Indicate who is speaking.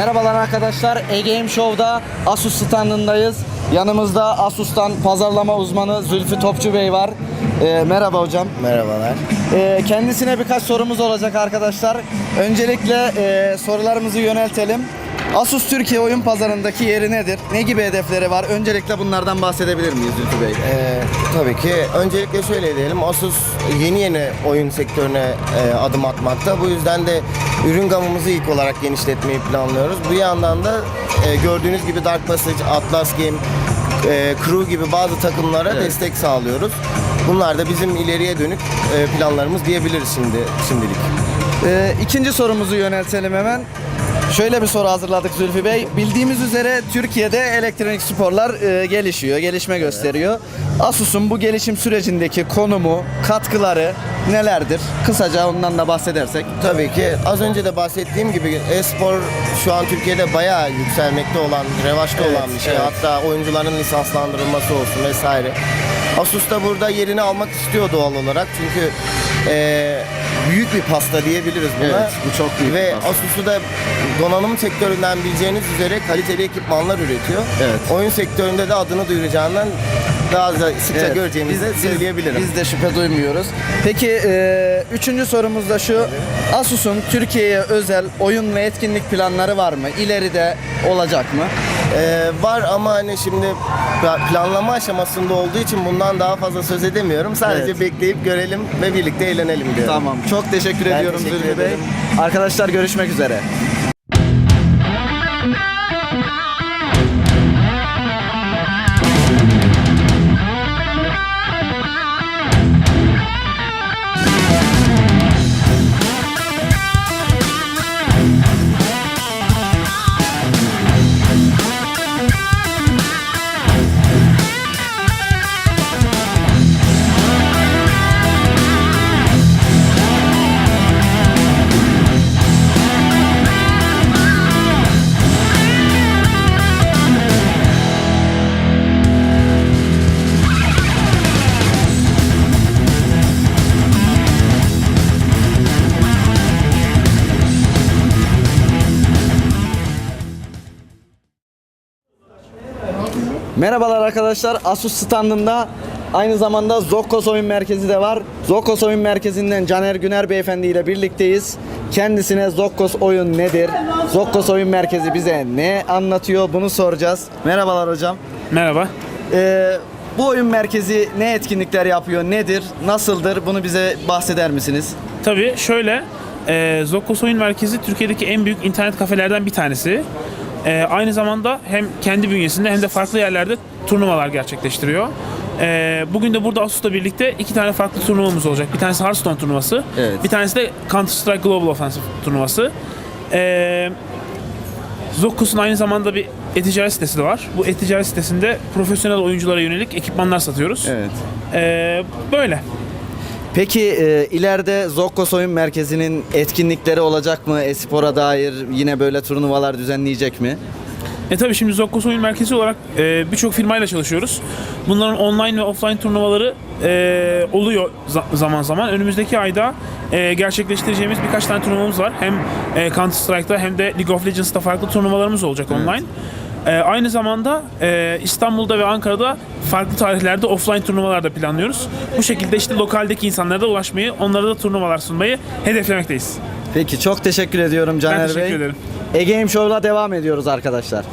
Speaker 1: Merhabalar arkadaşlar. E-Game Show'da Asus standındayız. Yanımızda Asus'tan pazarlama uzmanı Zülfü Topçu Bey var. Ee, merhaba hocam.
Speaker 2: Merhabalar.
Speaker 1: Ee, kendisine birkaç sorumuz olacak arkadaşlar. Öncelikle e, sorularımızı yöneltelim. Asus Türkiye oyun pazarındaki yeri nedir? Ne gibi hedefleri var? Öncelikle bunlardan bahsedebilir miyiz Zülfü Bey?
Speaker 2: Ee, tabii ki öncelikle şöyle diyelim. Asus yeni yeni oyun sektörüne e, adım atmakta. Bu yüzden de ürün gamımızı ilk olarak genişletmeyi planlıyoruz. Bu yandan da e, gördüğünüz gibi Dark Passage, Atlas Game, e, Crew gibi bazı takımlara
Speaker 1: Evet.
Speaker 2: destek sağlıyoruz. Bunlar da bizim ileriye dönük e, planlarımız diyebiliriz şimdi şimdilik.
Speaker 1: Ee, ikinci sorumuzu yöneltelim hemen. Şöyle bir soru hazırladık Zülfü Bey. Bildiğimiz üzere Türkiye'de elektronik sporlar e, gelişiyor, gelişme gösteriyor. Asus'un bu gelişim sürecindeki konumu, katkıları nelerdir? Kısaca ondan da bahsedersek.
Speaker 2: Tabii ki az önce de bahsettiğim gibi e-spor şu an Türkiye'de bayağı yükselmekte olan, revaçta
Speaker 1: Evet,
Speaker 2: olan bir şey.
Speaker 1: evet.
Speaker 2: Hatta oyuncuların lisanslandırılması olsun vesaire. Asus da burada yerini almak istiyor doğal olarak. Çünkü e, büyük bir pasta diyebiliriz buna.
Speaker 1: Evet, bu çok büyük bir
Speaker 2: Ve
Speaker 1: pasta.
Speaker 2: Asus'u da donanım sektöründen bileceğiniz üzere kaliteli ekipmanlar üretiyor.
Speaker 1: Evet.
Speaker 2: Oyun sektöründe de adını duyuracağından daha da sıkça
Speaker 1: Evet,
Speaker 2: göreceğimizi
Speaker 1: biz-
Speaker 2: söyleyebilirim.
Speaker 1: Biz de şüphe duymuyoruz. Peki e, üçüncü sorumuz da şu. Asus'un Türkiye'ye özel oyun ve etkinlik planları var mı? İleride olacak mı?
Speaker 2: Ee, var ama hani şimdi pla- planlama aşamasında olduğu için bundan daha fazla söz edemiyorum. Sadece
Speaker 1: Evet.
Speaker 2: bekleyip görelim ve birlikte eğlenelim diyorum.
Speaker 1: Tamam. Çok teşekkür
Speaker 2: Ben
Speaker 1: ediyorum Zülfü Bey. Arkadaşlar görüşmek üzere. Merhabalar arkadaşlar. Asus standında aynı zamanda Zokkos Oyun Merkezi de var. Zokkos Oyun Merkezi'nden Caner Güner Beyefendi ile birlikteyiz. Kendisine Zokkos Oyun nedir? Zokkos Oyun Merkezi bize ne anlatıyor? Bunu soracağız. Merhabalar hocam.
Speaker 3: Merhaba.
Speaker 1: Ee, bu oyun merkezi ne etkinlikler yapıyor? Nedir? Nasıldır? Bunu bize bahseder misiniz?
Speaker 3: Tabii şöyle, e, Zokkos Oyun Merkezi Türkiye'deki en büyük internet kafelerden bir tanesi. E, aynı zamanda hem kendi bünyesinde hem de farklı yerlerde turnuvalar gerçekleştiriyor. E, bugün de burada Asus'la birlikte iki tane farklı turnuvamız olacak. Bir tanesi Hearthstone turnuvası,
Speaker 1: Evet.
Speaker 3: bir tanesi de Counter Strike Global Offensive turnuvası. E, Zokkos'un aynı zamanda bir e-ticaret sitesi de var. Bu e-ticaret sitesinde profesyonel oyunculara yönelik ekipmanlar satıyoruz.
Speaker 1: Evet.
Speaker 3: E, böyle.
Speaker 1: Peki e, ileride Zokkos Oyun Merkezi'nin etkinlikleri olacak mı? Espor'a dair yine böyle turnuvalar düzenleyecek mi?
Speaker 3: E tabii şimdi Zokkos Oyun Merkezi olarak e, birçok firmayla çalışıyoruz. Bunların online ve offline turnuvaları e, oluyor za- zaman zaman. Önümüzdeki ayda e, gerçekleştireceğimiz birkaç tane turnuvamız var. Hem e, Counter Strike'da hem de League of Legends'ta farklı turnuvalarımız olacak online. E, aynı zamanda e, İstanbul'da ve Ankara'da farklı tarihlerde offline turnuvalar da planlıyoruz. Bu şekilde işte lokaldeki insanlara da ulaşmayı, onlara da turnuvalar sunmayı hedeflemekteyiz.
Speaker 1: Peki çok teşekkür ediyorum Caner
Speaker 3: teşekkür
Speaker 1: Bey.
Speaker 3: ederim.
Speaker 1: E-Game Show'la devam ediyoruz arkadaşlar.